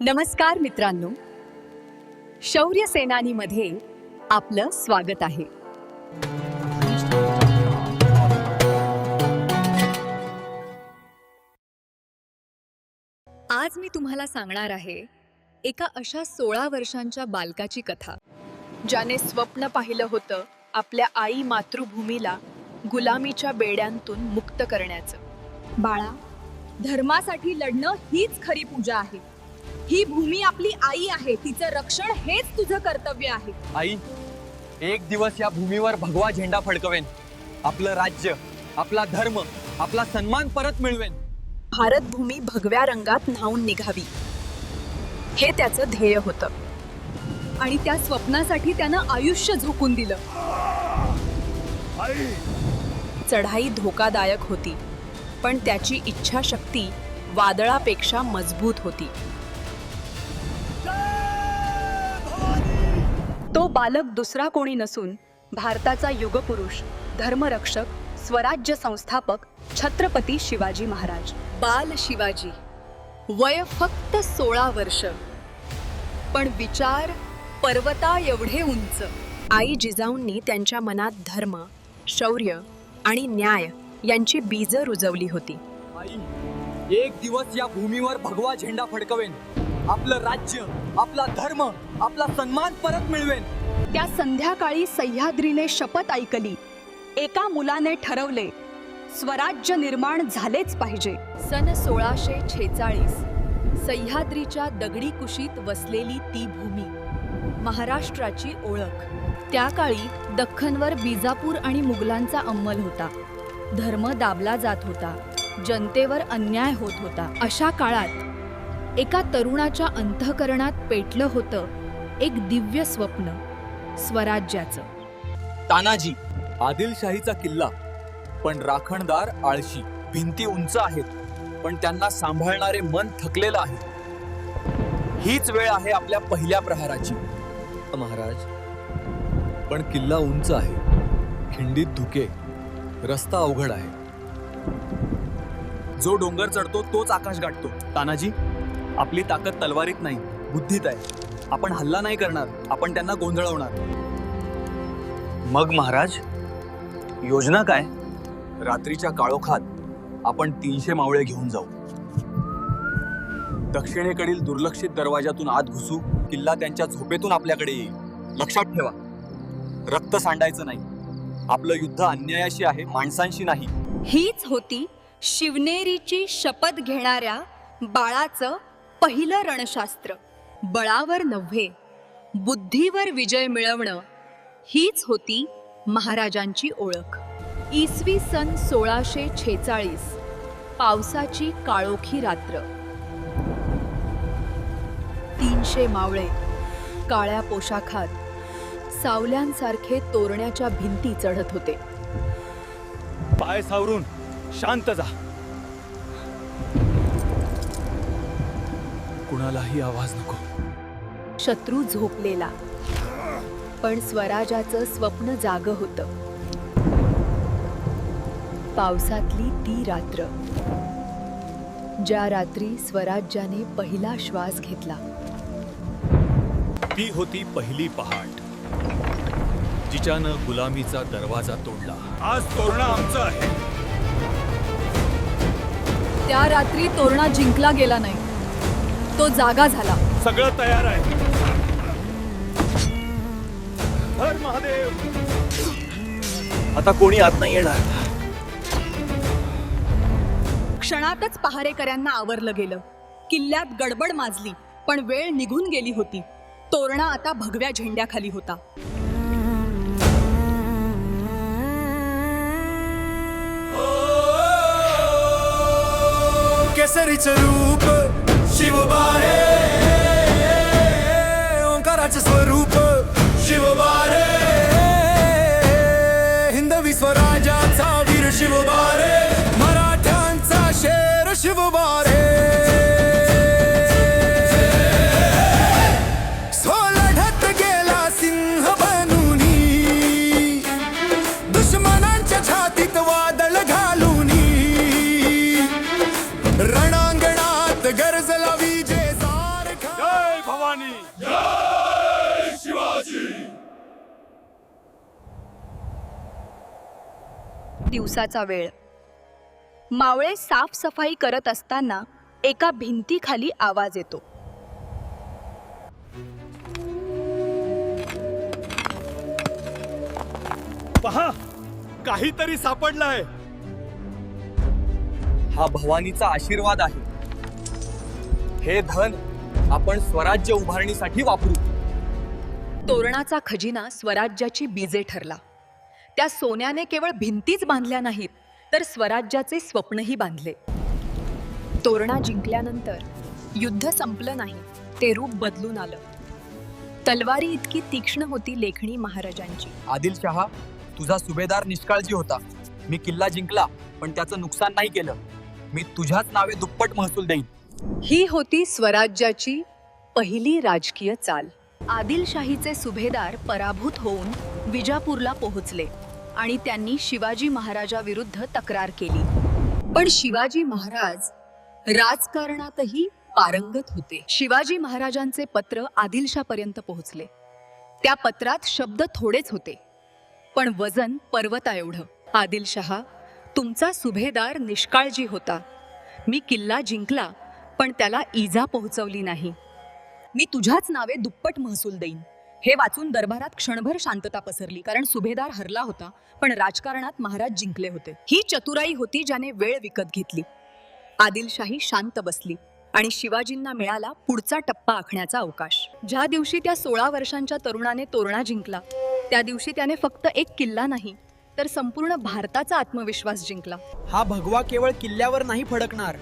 नमस्कार मित्रांनो. शौर्य सेनानीमध्ये आपलं स्वागत आहे. आज मी तुम्हाला सांगणार आहे एका अशा सोळा वर्षांच्या बालकाची कथा ज्याने स्वप्न पाहिलं होतं आपल्या आई मातृभूमीला गुलामीच्या बेड्यांतून मुक्त करण्याचं. बाळा धर्मासाठी लढणं हीच खरी पूजा आहे. ही भूमी आपली आई आहे. तिचं रक्षण हेच तुझं कर्तव्य आहे. आई एक दिवस या भूमीवर भगवा झेंडा फडकवेन. आपलं राज्य आपला धर्म आपला सन्मान परत मिळवेन. भारत भूमी भगव्या रंगात न्हावून निघावी. हे त्याचं ध्येय होतं. आणि त्या स्वप्नासाठी त्यानं आयुष्य झोकून दिलं. चढाई धोकादायक होती. पण त्याची इच्छाशक्ती वादळापेक्षा मजबूत होती. तो बालक दुसरा कोणी नसून भारताचा युगपुरुष धर्मरक्षक स्वराज्य संस्थापक छत्रपती शिवाजी महाराज. बाल शिवाजी. वय फक्त सोळा वर्ष. पण विचार पर्वता एवढे उंच. आई जिजाऊंनी त्यांच्या मनात धर्म शौर्य आणि न्याय यांची बीज रुजवली होती. आई एक दिवस या भूमीवर भगवा झेंडा फडकवेन. आपलं राज्य आपला धर्म आपला सन्मान परत मिळवेन त्या संध्याकाळी सह्याद्रीने शपथ ऐकली. एका मुलाने ठरवले स्वराज्य निर्माण झालेच पाहिजे. सन सोळाशे छेचाळीस सह्याद्रीच्या दगडी कुशीत वसलेली ती भूमी महाराष्ट्राची ओळख. त्या काळी दख्खनवर बिजापूर आणि मुघलांचा अंमल होता. धर्म दाबला जात होता जनतेवर अन्याय होत होता. अशा काळात एका तरुणाच्या अंतःकरणात पेटलं होतं एक दिव्य स्वप्न स्वराज्याचं. तानाजी आदिलशाहीचा किल्ला. पण राखणदार आळशी भिंती उंच आहेत. पण त्यांना सांभाळणारे मन थकलेलं आहे. हीच वेळ आहे आपल्या पहिल्या प्रहाराची. महाराज. पण किल्ला उंच आहे. खिंडीत धुके. रस्ता अवघड आहे. जो डोंगर चढतो तोच आकाश गाठतो. तानाजी आपली ताकद तलवारीत नाही बुद्धीत आहे. आपण हल्ला नाही करणार आपण त्यांना गोंधळवणार. मग महाराज योजना काय? रात्रीच्या काळोखात आपण तीनशे मावळे घेऊन जाऊ. दक्षिणेकडील दुर्लक्षित दरवाजातून आत घुसू किल्ला त्यांच्या झोपेतून आपल्याकडे येईल. लक्षात ठेवा रक्त सांडायचं नाही. आपलं युद्ध अन्यायाशी आहे माणसांशी नाही. हीच होती शिवनेरीची शपथ घेणाऱ्या बाळाचं पहिलं रणशास्त्र. बळावर नव्हे. बुद्धीवर विजय मिळवणं हीच होती महाराजांची ओळख. इसवी सन सोळाशे छेचाळीस पावसाची काळोखी रात्र. तीनशे मावळे काळ्या पोशाखात सावल्यांसारखे तोरण्याच्या भिंती चढत होते. पाय सावरून शांत जा. कुणालाही आवाज नको. शत्रू झोपलेला. पण स्वराजाचं स्वप्न जाग होत. पावसातली ती रात्र. ज्या रात्री स्वराज्याने पहिला श्वास घेतला. ती होती पहिली पहाट. जिच्यानं गुलामीचा दरवाजा तोडला. आज तोरणा आमचा आहे. त्या रात्री तोरणा जिंकला गेला नाही. तो जागा झाला. सगळं तयार आहे. हर महादेव. आता कोणी आत नाही येणार. क्षणातच पहारेकऱ्यांना आवरलं गेलं. किल्ल्यात गडबड माजली पण वेळ निघून गेली होती. तोरणा आता भगव्या झेंड्याखाली होता. केसरीचं रूप शिवबारे दिवसाचा वेळ. मावळे साफसफाई करत असताना एका भिंतीखाली आवाज येतो. पहा काहीतरी सापडलंय. हा भवानीचा आशीर्वाद आहे. हे धन आपण स्वराज्य उभारणीसाठी वापरू. तोरणाचा खजिना स्वराज्याची बीजे ठरला. त्या सोन्याने केवळ भिंतीच बांधल्या नाहीत तर स्वराज्याचे स्वप्नही बांधले. तोरणा जिंकल्यानंतर युद्ध संपलं नाही ते रूप बदलून आलं. तलवारी इतकी तीक्ष्ण होती लेखणी महाराजांची. आदिलशहा तुझा सुभेदार निष्काळजी होता. मी किल्ला जिंकला पण त्याचं नुकसान नाही केलं. मी तुझ्याच नावे दुप्पट महसूल देईन. ही होती स्वराज्याची पहिली राजकीय चाल. आदिलशाहीचे सुभेदार पराभूत होऊन विजापूरला पोहोचले. आणि त्यांनी शिवाजी महाराजाविरुद्ध तक्रार केली. पण शिवाजी महाराज राजकारणातही पारंगत होते. शिवाजी महाराजांचे पत्र आदिलशापर्यंत पोहोचले. त्या पत्रात शब्द थोडेच होते. पण वजन पर्वता एवढं. आदिलशहा तुमचा सुभेदार निष्काळजी होता. मी किल्ला जिंकला पण त्याला इजा पोहोचवली नाही. मी तुझ्याच नावे दुप्पट महसूल देईन. हे वाचून दरबारात क्षणभर शांतता पसरली कारण सुभेदार हरला होता पण राजकारणात महाराज जिंकले होते. ही चतुराई होती ज्याने वेळ विकत घेतली. आदिलशाही शांत बसली आणि शिवाजींना मिळाला पुढचा टप्पा आखण्याचा अवकाश. ज्या दिवशी त्या सोळा वर्षांच्या तरुणाने तोरणा जिंकला त्या दिवशी त्याने फक्त एक किल्ला नाही तर संपूर्ण भारताचा आत्मविश्वास जिंकला. हा भगवा केवळ किल्ल्यावर नाही फडकणार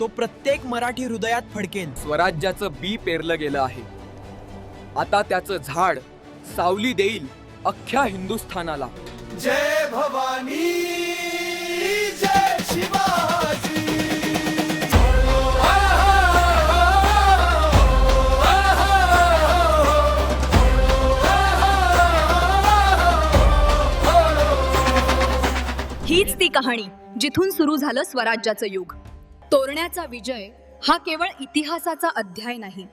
तो प्रत्येक मराठी हृदयात फडकेल स्वराज्याचं बी पेरलं गेलं आहे. आता त्याचं झाड सावली देईल अख्ख्या हिंदुस्थानाला. जय भवानी जय शिवाजी. हीच ती कहाणी जिथून सुरू झालं स्वराज्याचं युग. तोरण्याचा विजय हा केवळ इतिहासाचा अध्याय नाही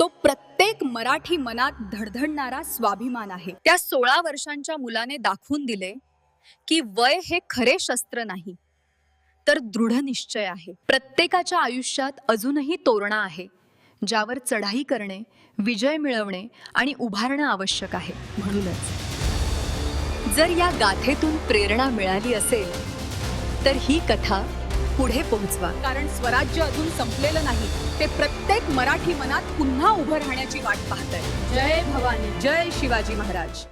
तो प्रत्येक मराठी मनात धडधडणारा स्वाभिमान आहे. त्या सोळा वर्षांच्या मुलाने दाखवून दिले की वय हे खरे शस्त्र नाही तर दृढ निश्चय आहे. प्रत्येकाच्या आयुष्यात अजूनही तोरणा आहे ज्यावर चढाई करणे विजय मिळवणे आणि उभारणं आवश्यक आहे. म्हणूनच जर या गाथेतून प्रेरणा मिळाली असेल तर ही कथा पुढे पोहोचवा. कारण स्वराज्य अजून संपलेलं नाही. ते प्रत्येक मराठी मनात पुन्हा उभं राहण्याची वाट पाहत आहे जय भवानी. जय शिवाजी महाराज.